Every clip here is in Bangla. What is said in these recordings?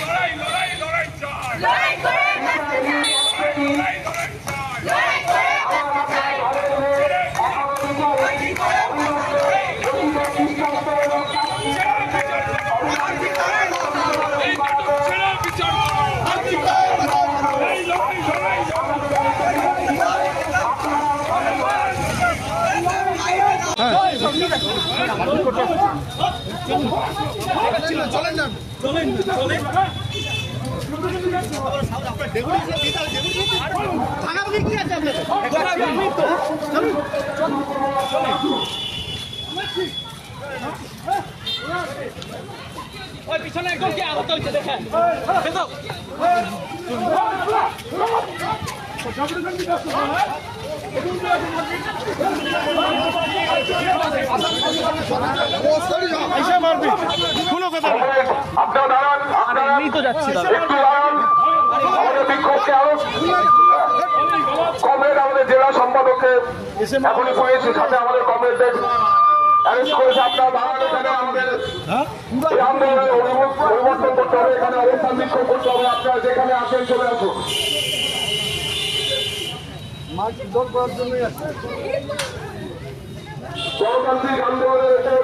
লড়াই লড়াই লড়াই চাই লড়াই ওই পিছনে একদম কি আহত হয়েছে দেখেন। দেখো আপনারা দাঁড়ান আপনারা তো যাচ্ছি কমরেড আমাদের জেলা সম্পাদককে এখনই পেয়েছি সাথে আমাদের কমরেডদের পরিবর্তন করতে হবে এখানে অবস্থান বিক্ষোভ করতে হবে আপনারা যেখানে আসেন চলে আসুন গণতান্ত্রিক আন্দোলনের উপর প্রশাসনের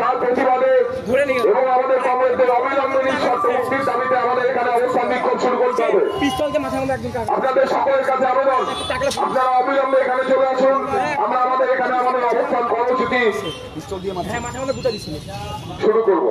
তার প্রতিবাদে এবং আমাদের মুক্তির দাবিতে আমাদের এখানে অবস্থান বিক্ষোভ শুরু করতে হবে। মধ্যে একদম আপনাদের সকলের কাছে আবেদন। আপনারা অবিলম্বে এখানে চলে আসুন। আমরা আমাদের এখানে আমাদের অবস্থান কর্মসূচি হ্যাঁ মধ্যে শুরু করব।